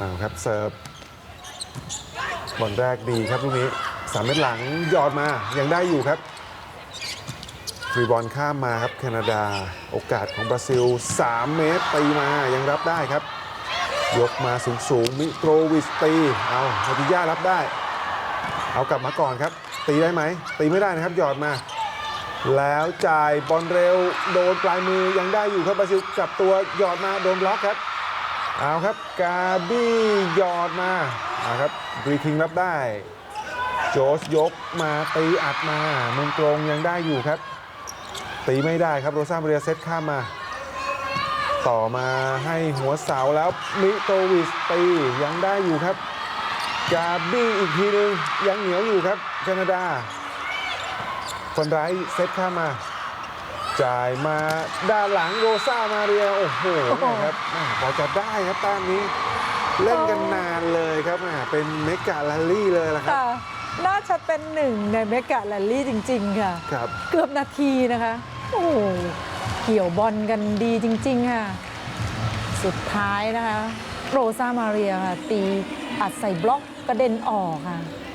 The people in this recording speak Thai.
อ้าวครับเสิร์ฟบอลแรกดีครับลูกนี้สามเม็ดหลังยอดมายังได้อยู่ครับฟรีบอลข้ามมาครับแคนาดา โอกาสของบราซิล 3 เมตรตีมายังรับได้ครับ ยกมาสูงสูงมิโตรวิสตีเอานาติยารับได้ เอากลับมาก่อนครับ ตีได้ไหม ตีไม่ได้นะครับหยอดมา แล้วจ่ายบอลเร็วโดนปลายมือยังได้อยู่ครับบราซิลกลับตัวหยอดมาโดนบล็อกครับ เอาครับกาบี้หยอดมาเอาครับบรีคิงรับได้ โจสยกมาตีอัดมามุมตรงยังได้อยู่ครับ ตีไม่ได้ครับโรซามาเรียเซตข้ามมา ต่อมาให้หัวเสาแล้วมิโตวิสตียังได้อยู่ครับ กาบี้อีกทีหนึงยังเหนียวอยู่ครับแคนาดา คนร้ายเซตข้ามมา จ่ายมาด้านหลังโรซามาเรียโอ้โหนะครับแม่พอจะได้ครับแต้มนี้ เล่นกันนานเลยครับแม่เป็นเมกาลาลี่เลยละครับค่ะน่าจะเป็นหนึ่งในเมกะแรลลี่จริง ๆ ค่ะครับเกือบนาทีนะคะ โอ้โหเกี่ยวบอลกันดีจริง ๆ ค่ะ สุดท้ายนะคะ โรซามาเรียค่ะ ตีอัดใส่บล็อกกระเด็นออกค่ะ